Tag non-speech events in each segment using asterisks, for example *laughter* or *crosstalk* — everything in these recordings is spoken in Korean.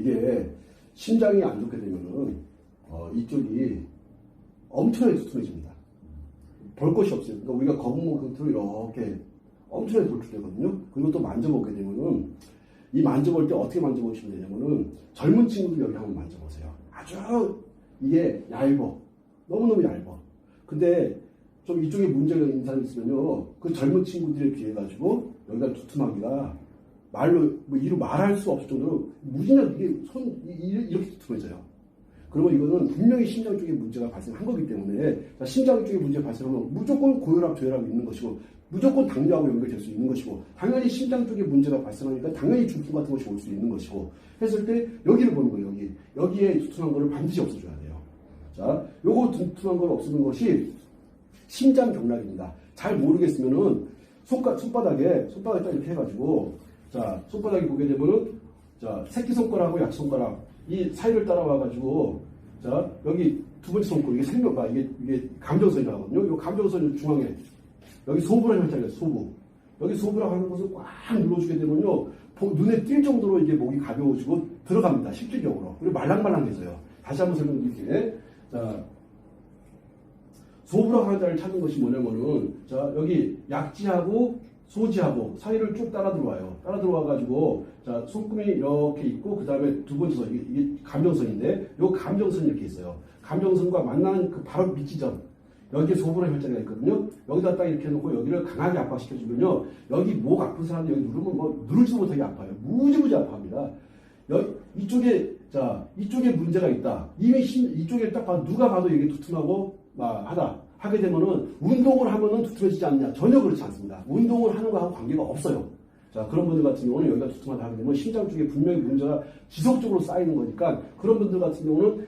이게 심장이 안 좋게 되면은 어, 이쪽이 엄청나게 두툼해집니다. 볼 것이 없어요. 그러니까 우리가 거북목 끝으로 이렇게 엄청나게 돌출되거든요. 그리고 또 만져보게 되면은 이 만져볼 때 어떻게 만져보시면 되냐면은 젊은 친구들 여기 한번 만져보세요. 아주 이게 얇어. 너무너무 얇어. 근데 좀 이쪽에 문제가 있는 사람이 있으면요. 그 젊은 친구들에 비해 가지고 여기가 두툼하기가 말로 뭐 이루 말할 수 없을 정도로 무지나 이게 손 이렇게 두툼해져요. 그러면 이거는 분명히 심장 쪽에 문제가 발생한 거기 때문에 자, 심장 쪽에 문제가 발생하면 무조건 고혈압, 저혈압이 있는 것이고 무조건 당뇨하고 연결될 수 있는 것이고 당연히 심장 쪽에 문제가 발생하니까 당연히 중풍 같은 것이 올 수 있는 것이고 했을 때 여기를 보는 거예요. 여기 여기에 두툼한 거를 반드시 없애줘야 돼요. 자, 요거 두툼한 걸 없애는 것이 심장 경락입니다. 잘 모르겠으면은 손가, 손바닥에 손바닥에 딱 이렇게 해가지고 자 손바닥에 보게 되면은 자 새끼 손가락하고 약지 손가락 이 사이를 따라와가지고 자 여기 두 번째 손가락 이게 생명과 이게 이게 감정선이라고 하거든요. 이 감정선 중앙에 여기 소부라는 혈자리에요 소부 여기 소부라고 하는 것을 꽉 눌러주게 되면요 보- 눈에 띌 정도로 이게 목이 가벼워지고 들어갑니다 실질적으로 그리고 말랑말랑해져요. 다시 한번 설명드릴게요. 자 소부라 하자를 찾는 것이 뭐냐면은 자 여기 약지하고 소지하고 사이를 쭉 따라 들어와요. 따라 들어와 가지고 자 손금이 이렇게 있고 그 다음에 두 번째 선 이게, 이게 감정선인데 요 감정선이 이렇게 있어요. 감정선과 만나는 그 바로 밑지점 여기에 소부라 혈자리가 있거든요. 여기다 딱 이렇게 놓고 여기를 강하게 압박시켜주면요. 여기 목 아픈 사람들 여기 누르면 뭐 누를지 못하게 아파요. 무지무지 아파합니다. 여, 이쪽에 자 이쪽에 문제가 있다. 이미 신- 이쪽에 딱 봐도 누가 봐도 이게 두툼하고 막 하다 하게 되면은 운동을 하면은 두툼해지지 않냐 전혀 그렇지 않습니다. 운동을 하는 거하고 관계가 없어요. 자 그런 분들 같은 경우는 여기가 두툼하다 하게 되면 심장 쪽에 분명히 문제가 지속적으로 쌓이는 거니까 그런 분들 같은 경우는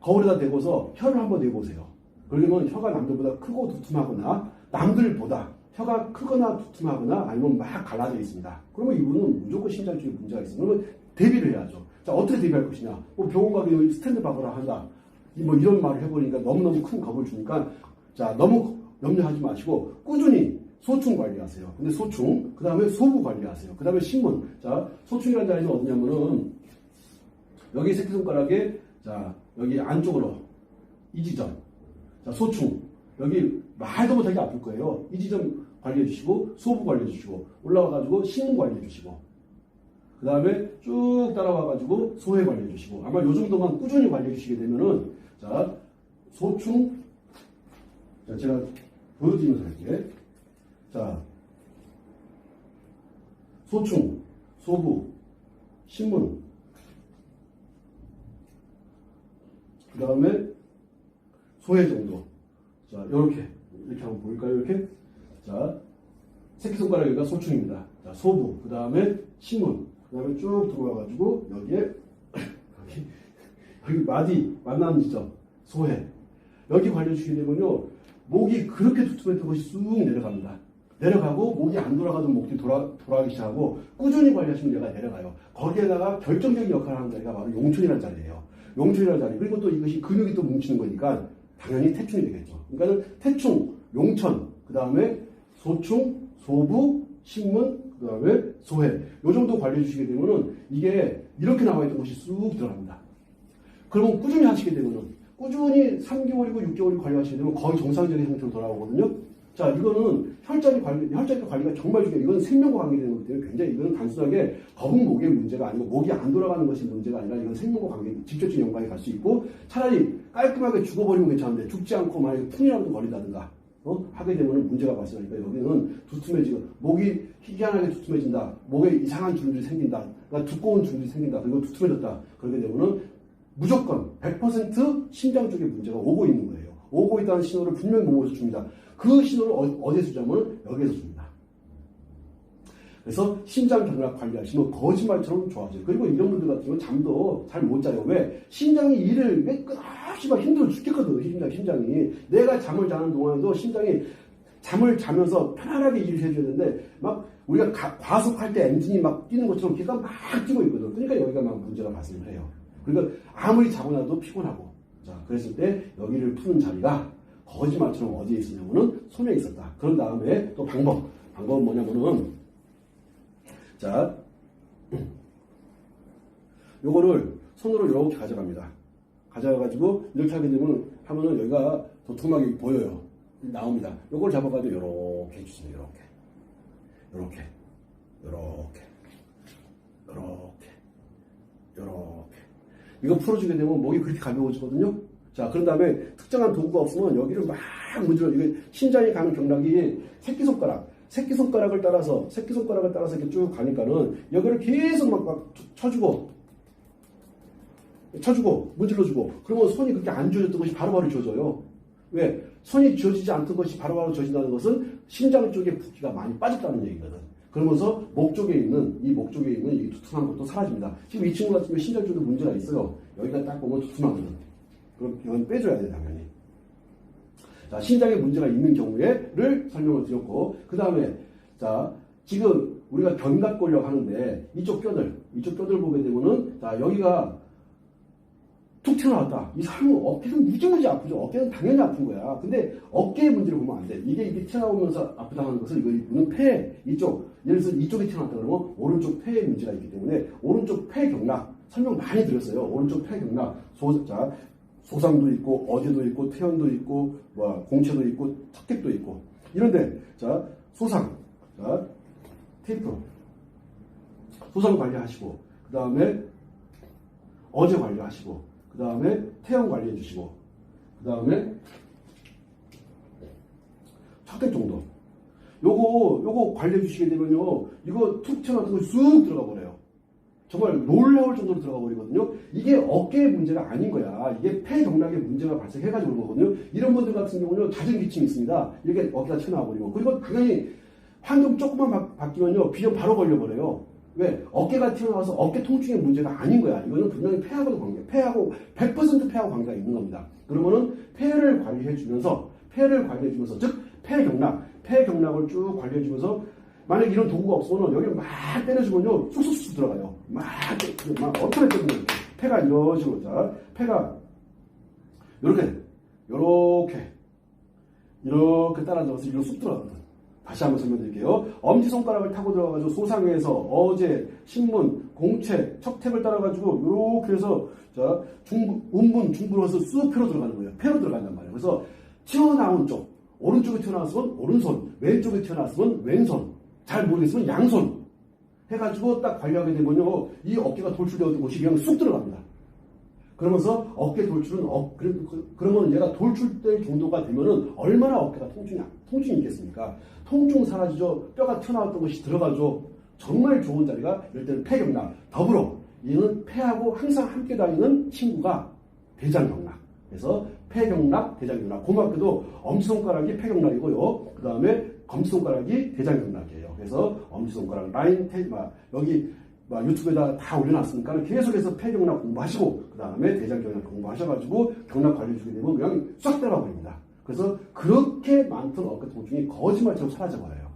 거울에다 대고서 혀를 한번 내보세요. 그러면 혀가 남들보다 크고 두툼하거나 남들보다 혀가 크거나 두툼하거나 아니면 막 갈라져 있습니다. 그러면 이분은 무조건 심장 쪽에 문제가 있어요. 그러면 대비를 해야죠. 자 어떻게 대비할 것이냐? 뭐 병원 가면 스탠드 박으라 한다. 이뭐 이런 말을 해버리니까 너무너무 큰 겁을 주니까 자 너무 염려하지 마시고 꾸준히 소충 관리하세요. 근데 소충, 그 다음에 소부 관리하세요. 그 다음에 신문. 자 소충이라는 자리는 어디냐면은 여기 새끼손가락에 자 여기 안쪽으로 이 지점 자 소충 여기 말도 못하게 아플 거예요 이 지점 관리해 주시고 소부 관리해 주시고 올라와 가지고 신문 관리해 주시고 그 다음에 쭉 따라와 가지고 소회 관리해 주시고 아마 요 정도만 꾸준히 관리해 주시게 되면은 자 소충 자 제가 보여드리면서 할게 자 소충 소부 신문 그 다음에 소해 정도. 자, 요렇게. 이렇게 한번 보일까요? 이렇게. 자, 새끼손가락 여기가 소충입니다. 자, 소부. 그 다음에 신문. 그 다음에 쭉 들어와가지고, 여기에, 여기, *laughs* 여기 마디, 만나는 지점. 소해. 여기 관려주시게 되면요, 목이 그렇게 두툼했던 것이 쑥 내려갑니다. 내려가고, 목이 안 돌아가던 목이 돌아, 돌아가기 시작하고, 꾸준히 관리하시면 얘가 내려가요. 거기에다가 결정적인 역할을 하는 자리가 바로 용촌이라는 자리예요. 용충이라는 자리. 그리고 또 이것이 근육이 또 뭉치는 거니까 당연히 태충이 되겠죠. 그러니까는 태충, 용천, 그 다음에 소충, 소부, 신문, 그 다음에 소해. 요 정도 관리해 주시게 되면은 이게 이렇게 나와 있던 것이 쑥 들어갑니다. 그러면 꾸준히 하시게 되면은 꾸준히 3개월이고 6개월 관리하시게 되면 거의 정상적인 상태로 돌아오거든요. 자, 이거는 혈자리 관리, 혈자리 관리가 정말 중요해요. 이건 생명과 관계되는 거기 때문에 굉장히 이거는 단순하게 거북목의 문제가 아니고 목이 안 돌아가는 것이 문제가 아니라 이건 생명과 관계, 직접적인 연관이 갈 수 있고 차라리 깔끔하게 죽어버리면 괜찮은데 죽지 않고 만약에 풍이라도 걸린다든가 어? 하게 되면 문제가 발생하니까 여기는 두툼해지고 목이 희한하게 두툼해진다. 목에 이상한 줄들이 생긴다. 그러니까 두꺼운 줄들이 생긴다. 그리고 두툼해졌다. 그렇게 되면은 무조건 100% 심장 쪽에 문제가 오고 있는 거예요. 오고 있다는 신호를 분명히 몸에서 줍니다. 그 신호를 어, 디서 주냐면 여기에서 줍니다. 그래서 심장 경락 관리하시면 거짓말처럼 좋아져요. 그리고 이런 분들 같은 경우는 잠도 잘 못 자요. 왜? 심장이 일을 왜 끝없이 막 힘들어 죽겠거든, 심장, 심장이. 내가 잠을 자는 동안에도 심장이 잠을 자면서 편안하게 일을 해줘야 되는데, 막 우리가 가- 과속할 때 엔진이 막 뛰는 것처럼 걔가 막 뛰고 있거든. 그러니까 여기가 막 문제가 발생을 해요. 그러니까 아무리 자고 나도 피곤하고. 자, 그랬을 때 여기를 푸는 자리가 거짓말처럼 어디에 있었냐면은 손에 있었다. 그런 다음에 또 방법. 방법은 뭐냐면은 자, *clears throat* 요거를 손으로 이렇게 가져갑니다. 가져가가지고 이렇게 하게 되면 하면은 여기가 도톰하게 보여요. 나옵니다. 요걸 잡아가지고 이렇게 해주세요. 이렇게, 이렇게, 이렇게, 이렇게, 이렇게. 이거 풀어주게 되면 목이 그렇게 가벼워지거든요. 자, 그런 다음에 특정한 도구가 없으면 여기를 막 문질러, 이게 심장이 가는 경락이 새끼손가락, 새끼손가락을 따라서, 새끼손가락을 따라서 이렇게 쭉 가니까는 여기를 계속 막, 막 쳐주고, 쳐주고, 문질러주고, 그러면 손이 그렇게 안 쥐어졌던 것이 바로바로 쥐어져요. 왜? 손이 쥐어지지 않던 것이 바로바로 쥐어진다는 것은 심장 쪽에 붓기가 많이 빠졌다는 얘기거든. 그러면서 목 쪽에 있는, 이 목 쪽에 있는 이 두툼한 것도 사라집니다. 지금 이 친구 같은 경우 심장 쪽에 문제가 있어요. 여기가 딱 보면 두툼하거든. 그럼 이건 빼줘야 돼, 당연히. 자, 심장에 문제가 있는 경우에를 설명을 드렸고, 그 다음에, 자, 지금 우리가 견갑골력 하는데, 이쪽 뼈들, 이쪽 뼈들 보게 되면은, 자, 여기가 툭 튀어나왔다. 이 사람은 어깨는 무지무지 아프죠. 어깨는 당연히 아픈 거야. 근데 어깨의 문제를 보면 안 돼. 이게 이게 튀어나오면서 아프다는 것은 이거 이거는 폐 이쪽 예를 들어서 이쪽에 튀어나왔다 그러면 오른쪽 폐에 문제가 있기 때문에 오른쪽 폐 경락 설명 많이 드렸어요. 오른쪽 폐 경락 소자 소상도 있고 어제도 있고 태연도 있고 뭐 공체도 있고 턱객도 있고 이런데 자 소상 자 테이프 소상 관리하시고 그 다음에 어제 관리하시고 그 다음에 태양 관리해 주시고 그 다음에 첫대 정도. 요거 요거 관리해 주시게 되면요 이거 툭 튀어나왔던 거쑥 들어가 버려요. 정말 놀라울 정도로 들어가 버리거든요. 이게 어깨의 문제가 아닌 거야. 이게 폐 경락에 문제가 발생해가지고 그런 거거든요. 이런 분들 같은 경우는 잦은 기침이 있습니다. 이렇게 어깨가 튀어나와 버리고. 그리고 당연히 환경 조금만 바, 바뀌면요 비염 바로 걸려 버려요 왜? 어깨가 튀어나와서 어깨 통증의 문제가 아닌 거야. 이거는 분명히 폐하고도 관계, 폐하고 100% 폐하고 관계가 있는 겁니다. 그러면은 폐를 관리해 주면서 폐를 관리해 주면서 즉 폐경락, 폐경락을 쭉 관리해 주면서 만약 이런 도구가 없으면 여기를 막 때려주면요 쑥쑥쑥 들어가요. 막, 막 어떻게 때리면 폐가 이런 식으로 자 폐가 이렇게 이렇게 이렇게 따라잡아서 이리로 쑥 들어가거든. 다시 한번 설명드릴게요. 엄지손가락을 타고 들어가가지고 소상에서 어제, 신문, 공채, 척택을 따라가지고 이렇게 해서 자 중부, 음분, 중부로 해서 쑥 폐로 들어가는 거예요. 폐로 들어간단 말이에요. 그래서 튀어나온 쪽, 오른쪽에 튀어나왔으면 오른손, 왼쪽에 튀어나왔으면 왼손, 잘 모르겠으면 양손 해가지고 딱 관리하게 되면요. 이 어깨가 돌출되었던 곳이 그냥 쑥 들어갑니다. 그러면서 어깨 돌출은 어, 그래, 그러면 얘가 돌출될 정도가 되면은 얼마나 어깨가 통증이 통증이 있겠습니까? 통증 사라지죠. 뼈가 튀어나왔던 것이 들어가죠. 정말 좋은 자리가 이럴 때는 폐경락. 더불어 얘는 폐하고 항상 함께 다니는 친구가 대장경락. 그래서 폐경락, 대장경락. 고맙게도 엄지손가락이 폐경락이고요. 그 다음에 검지손가락이 대장경락이에요. 그래서 엄지손가락 라인 테, 막 여기 막 유튜브에다 다 올려놨으니까 계속해서 폐경락 공부하시고 그 다음에 대장경락 공부하셔가지고 경락 관리 주게 되면 그냥 싹 들어가 버립니다. 그래서 그렇게 많던 어깨 통증이 거짓말처럼 사라져버려요.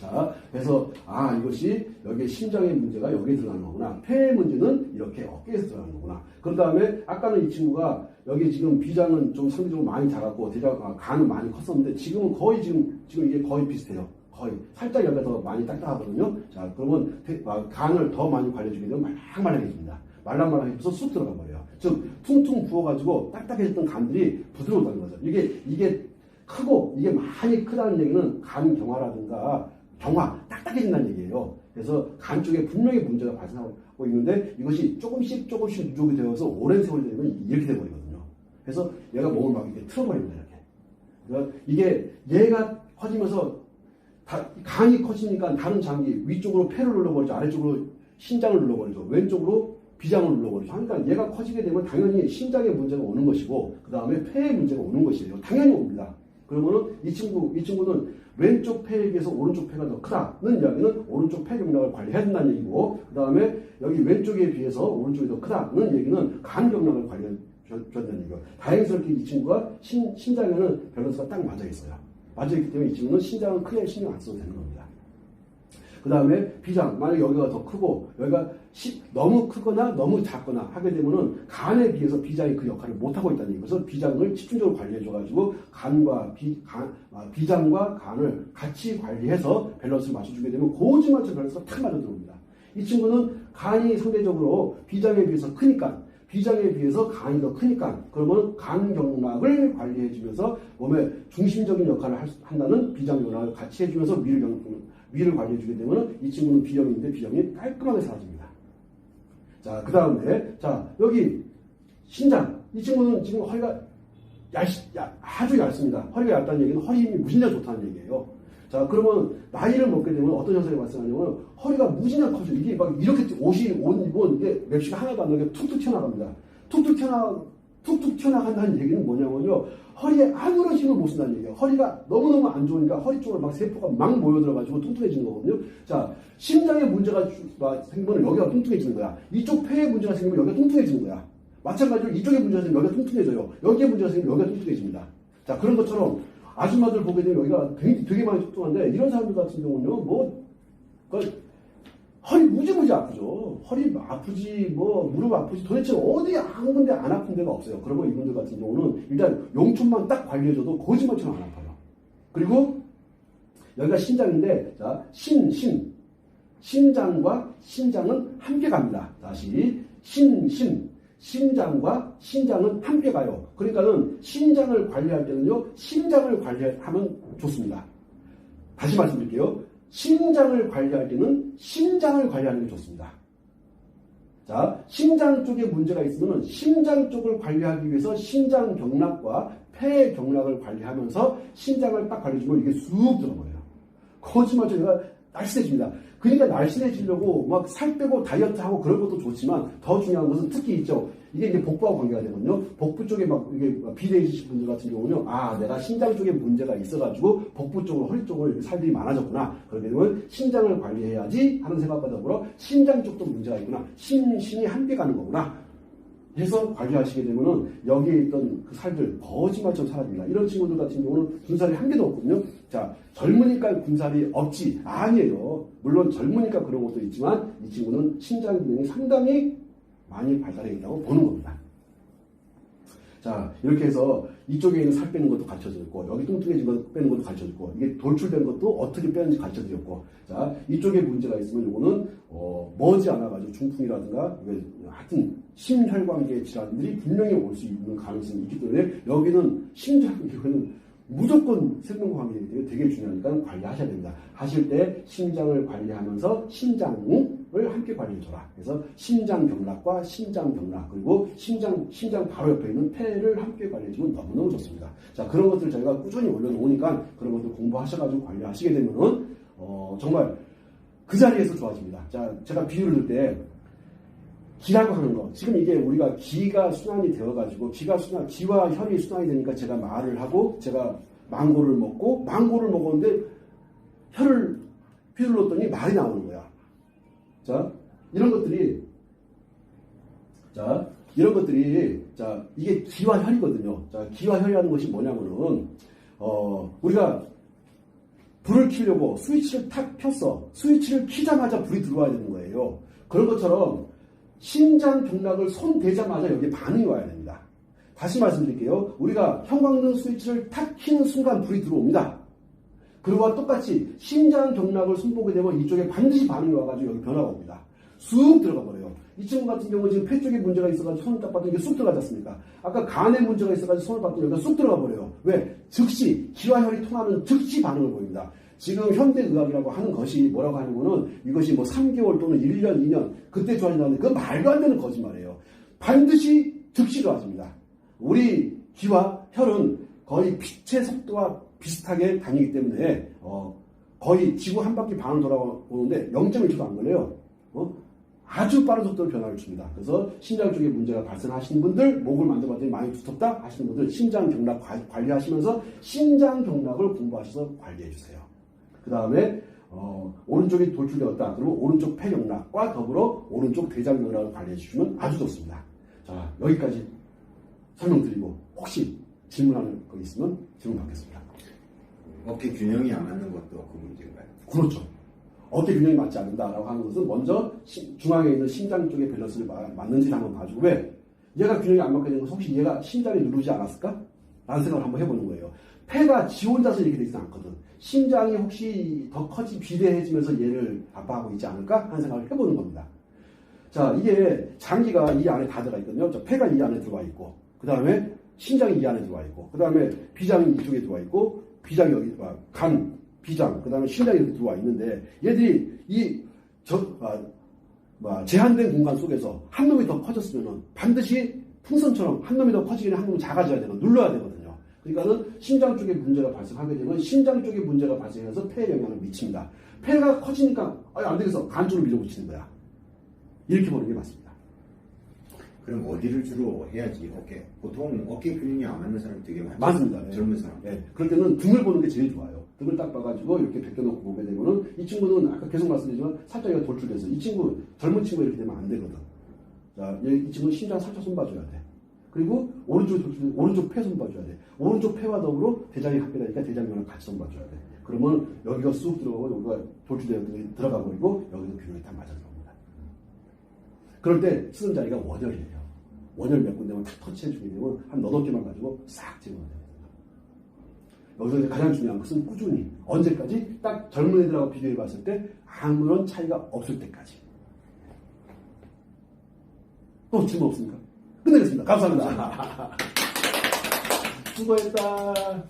자, 그래서 아 이것이 여기 심장의 문제가 여기에 들어가는 거구나. 폐의 문제는 이렇게 어깨에서 들어가는 거구나. 그런 다음에 아까는 이 친구가 여기 지금 비장은 좀 상대적으로 많이 작았고 대장 아, 간은 많이 컸었는데 지금은 거의 지금 지금 이게 거의 비슷해요. 거의 살짝 여기가 더 많이 딱딱하거든요. 자, 그러면 간을 더 많이 관리해주게 되면 말랑말랑해집니다. 말랑말랑해져서 쑥 들어가 버려요. 즉 퉁퉁 부어가지고 딱딱해졌던 간들이 부드러워지는 거죠. 이게 이게 크고 이게 많이 크다는 얘기는 간 경화라든가 경화 딱딱해진다는 얘기예요. 그래서 간 쪽에 분명히 문제가 발생하고 있는데 이것이 조금씩 조금씩 누적이 되어서 오랜 세월이 되면 이렇게 돼버리거든요. 그래서 얘가 몸을 막 이렇게 틀어버립니다. 이렇게. 그러니까 이게 얘가 커지면서 다, 간이 커지니까 다른 장기 위쪽으로 폐를 눌러버리죠. 아래쪽으로 신장을 눌러버리죠. 왼쪽으로 비장을 눌러버리죠. 그러니까 얘가 커지게 되면 당연히 심장에 문제가 오는 것이고 그 다음에 폐에 문제가 오는 것이에요. 당연히 옵니다. 그러면은 이 친구 이 친구는 왼쪽 폐에 비해서 오른쪽 폐가 더 크다는 이야기는 오른쪽 폐 경락을 관리해야 된다는 얘기고 그 다음에 여기 왼쪽에 비해서 오른쪽이 더 크다는 얘기는 간 경락을 관리해야 된다는 얘기고 다행스럽게 이 친구가 신, 신장에는 밸런스가 딱 맞아 있어요. 맞아 있기 때문에 이 친구는 신장은 크게 신경 안 써도 되는 겁니다. 그 다음에 비장, 만약 여기가 더 크고 여기가 시, 너무 크거나 너무 작거나 하게 되면은 간에 비해서 비장이 그 역할을 못하고 있다는 얘기. 그래서 비장을 집중적으로 관리해줘가지고 간과 비, 간, 아, 비장과 간을 같이 관리해서 밸런스를 맞춰주게 되면 고지맞춰 밸런스가 탁 맞아 들어옵니다. 이 친구는 간이 상대적으로 비장에 비해서 크니까 비장에 비해서 간이 더 크니까 그러면 간 경락을 관리해주면서 몸의 중심적인 역할을 한다는 비장경락을 같이 해주면서 위를 경, 위를 관리해주게 되면 이 친구는 비염인데 비염이 깔끔하게 사라집니다. 자, 그 다음에, 자, 여기, 신장. 이 친구는 지금 허리가 얇, 야, 아주 얇습니다. 허리가 얇다는 얘기는 허리 힘이 무진장 좋다는 얘기예요. 자, 그러면 나이를 먹게 되면 어떤 현상이 발생하냐면 허리가 무진장 커져. 이게 막 이렇게 옷이, 옷 입은 이게 맵시가 하나도 안 나게 툭툭 튀어나갑니다. 툭툭 튀어나, 툭툭 튀어나간다는 얘기는 뭐냐면요. 허리에 아무런 힘을 못 쓴다는 얘기예요. 허리가 너무너무 안 좋으니까 허리 쪽으로 막 세포가 막 모여들어가지고 뚱뚱해지는 거거든요. 자, 심장에 문제가 생기면 여기가 뚱뚱해지는 거야. 이쪽 폐에 문제가 생기면 여기가 뚱뚱해지는 거야. 마찬가지로 이쪽에 문제가 생기면 여기가 뚱뚱해져요. 여기에 문제가 생기면 여기가 뚱뚱해집니다. 자, 그런 것처럼 아줌마들 보게 되면 여기가 되게, 되게 많이 뚱뚱한데 이런 사람들 같은 경우는요, 뭐, 그 허리 무지무지 아프죠. 허리 아프지, 뭐, 무릎 아프지, 도대체 어디 아무 군데 안 아픈 데가 없어요. 그러면 이분들 같은 경우는 일단 용촌만 딱 관리해줘도 거짓말처럼 안 아파요. 그리고 여기가 신장인데, 자, 신, 신. 신장과 신장은 함께 갑니다. 다시, 신, 신. 신장과 신장은 함께 가요. 그러니까는 신장을 관리할 때는요, 신장을 관리하면 좋습니다. 다시 말씀드릴게요. 신장을 관리할 때는 심장을 관리하는 게 좋습니다. 자, 심장 쪽에 문제가 있으면 심장 쪽을 관리하기 위해서 심장 경락과 폐 경락을 관리하면서 심장을 딱 관리해주면 이게 쑥 들어버려요. 거짓말 제가 날씬해집니다. 그러니까 날씬해지려고 막 살 빼고 다이어트 하고 그런 것도 좋지만 더 중요한 것은 특히 있죠. 이게 이제 복부하고 관계가 되거든요. 복부 쪽에 막 이게 비대해지신 분들 같은 경우는요. 아, 내가 신장 쪽에 문제가 있어가지고 복부 쪽으로 허리 쪽으로 살들이 많아졌구나. 그러게 되면 신장을 관리해야지 하는 생각과 더불어 심장 쪽도 문제가 있구나. 심, 신이 함께 가는 거구나. 해서 관리하시게 되면은 여기에 있던 그 살들 거짓말처럼 사라집니다. 이런 친구들 같은 경우는 군살이 한 개도 없거든요. 자, 젊으니까 군살이 없지. 아니에요. 물론 젊으니까 그런 것도 있지만 이 친구는 신장 기능이 상당히 많이 발달해 있다고 보는 겁니다. 자, 이렇게 해서 이쪽에 있는 살 빼는 것도 가르쳐 드렸고, 여기 뚱뚱해진 거 빼는 것도 가르쳐 드렸고, 이게 돌출된 것도 어떻게 빼는지 가르쳐 드렸고, 자, 이쪽에 문제가 있으면 이거는, 어, 머지 않아가지고 중풍이라든가, 하여튼, 심혈관계 질환들이 분명히 올 수 있는 가능성이 있기 때문에, 여기는 심장, 이거는 무조건 때문에 되게 중요하니까 관리하셔야 됩니다. 하실 때 심장을 관리하면서 심장을 함께 관리해줘라. 그래서 심장 경락과 심장 경락 그리고 심장 심장 바로 옆에 있는 폐를 함께 관리해주면 너무너무 좋습니다. 자 그런 것들 저희가 꾸준히 올려놓으니까 그런 것들 공부하셔가지고 관리하시게 되면은 어, 정말 그 자리에서 좋아집니다. 자 제가 비유를 들때 기라고 하는 거. 지금 이게 우리가 기가 순환이 되어가지고 기가 순환, 기와 혈이 순환이 되니까 제가 말을 하고 제가 망고를 먹고 망고를 먹었는데 혈을 휘둘렀더니 말이 나오는 거야. 자, 이런 것들이 자, 이런 것들이 자, 이게 기와 혈이거든요. 자, 기와 혈이라는 것이 뭐냐면은 어, 우리가 불을 켜려고 스위치를 탁 폈어. 스위치를 키자마자 불이 들어와야 되는 거예요. 그런 것처럼 심장 경락을 손 대자마자 여기에 반응이 와야 됩니다. 다시 말씀드릴게요. 우리가 형광등 스위치를 탁 키는 순간 불이 들어옵니다. 그와 똑같이 심장 경락을 손보게 되면 이쪽에 반드시 반응이 와가지고 여기 변화가 옵니다. 쑥 들어가 버려요. 이 친구 같은 경우 지금 폐 쪽에 문제가 있어가지고 손을 딱 봤더니 이게 쑥 들어가지 않습니까? 아까 간에 문제가 있어가지고 손을 봤더니 여기가 쑥 들어가 버려요. 왜? 즉시 기와 혈이 통하는 즉시 반응을 보입니다. 지금 현대의학이라고 하는 것이 뭐라고 하는 거는 이것이 뭐 3개월 또는 1년, 2년 그때 좋아진다는데 그건 말도 안 되는 거짓말이에요. 반드시 즉시 좋아집니다. 우리 귀와 혈은 거의 빛의 속도와 비슷하게 다니기 때문에 어, 거의 지구 한 바퀴 반을 돌아오는데 0.1초도 안 걸려요. 어? 아주 빠른 속도로 변화를 줍니다. 그래서 심장 쪽에 문제가 발생하시는 분들, 목을 만져봤더니 많이 두텁다 하시는 분들 심장 경락 관- 관리하시면서 심장 경락을 공부하셔서 관리해 주세요. 그 다음에 어, 오른쪽이 돌출되었다. 그러면 오른쪽 폐경락과 더불어 오른쪽 대장경락을 관리해 주시면 아주 좋습니다. 자 여기까지 설명드리고 혹시 질문하는 거 있으면 질문 받겠습니다. 어깨 균형이 안 맞는 것도 그 문제인가요? 그렇죠. 어깨 균형이 맞지 않는다라고 하는 것은 먼저 심- 중앙에 있는 심장 쪽의 밸런스를 마- 맞는지 한번 봐주고 왜 얘가 균형이 안 맞게 되는 것은 혹시 얘가 심장이 누르지 않았을까? 라는 생각을 한번 해보는 거예요. 폐가 지 혼자서 이렇게 되지 않거든. 심장이 혹시 더 커지 비대해지면서 얘를 아파하고 있지 않을까? 하는 생각을 해보는 겁니다. 자, 이게 장기가 이 안에 다 들어가 있거든요. 저 폐가 이 안에 들어와 있고, 그 다음에 신장이 이 안에 들어와 있고, 그 다음에 비장이 이쪽에 들어와 있고, 비장이 여기, 아, 간, 비장, 그 다음에 신장이 이렇게 들어와 있는데, 얘들이 이, 저, 아, 뭐, 제한된 공간 속에서 한 놈이 더 커졌으면 반드시 풍선처럼 한 놈이 더 커지기 전에 한 놈이 작아져야 되고, 눌러야 되거든요. 그러니까는 심장 쪽에 문제가 발생하게 되면 심장 쪽에 문제가 발생해서 폐에 영향을 미칩니다. 폐가 커지니까, 아, 안 되겠어. 간 쪽으로 밀어붙이는 거야. 이렇게 보는 게 맞습니다. 그럼 어디를 주로 해야지 어깨 보통 어깨 균형이 안 맞는 사람이 되게 많죠 맞습니다. 네. 젊은 사람 예, 그럴 때는 등을 보는 게 제일 좋아요. 등을 딱 봐가지고 이렇게 벗겨놓고 보게 되면은 이 친구는 아까 계속 말씀드리지만 살짝 돌출돼서 이 친구 젊은 친구 이렇게 되면 안 되거든. 자, 얘- 이 친구는 심장 살짝 손 봐줘야 돼. 그리고 오른쪽 오른쪽 폐 손봐줘야 돼. 오른쪽 폐와 더불어 대장이 합해되니까 대장면을 같이 손봐줘야 돼. 그러면 여기가 쑥 들어가고 여기가 돌출되어 들어가 버리고 여기도 균형이 딱 맞아서 겁니다. 그럴 때 쓰는 자리가 원혈이에요. 원혈 몇 군데만 탁 터치해주게 되면 한 너덟 개만 가지고 싹 제거가 됩니다. 여기서 가장 중요한 것은 꾸준히 언제까지 딱 젊은 애들하고 비교해 봤을 때 아무런 차이가 없을 때까지 또 질문 없습니까? 끝내겠습니다. 감사합니다. 수고했다.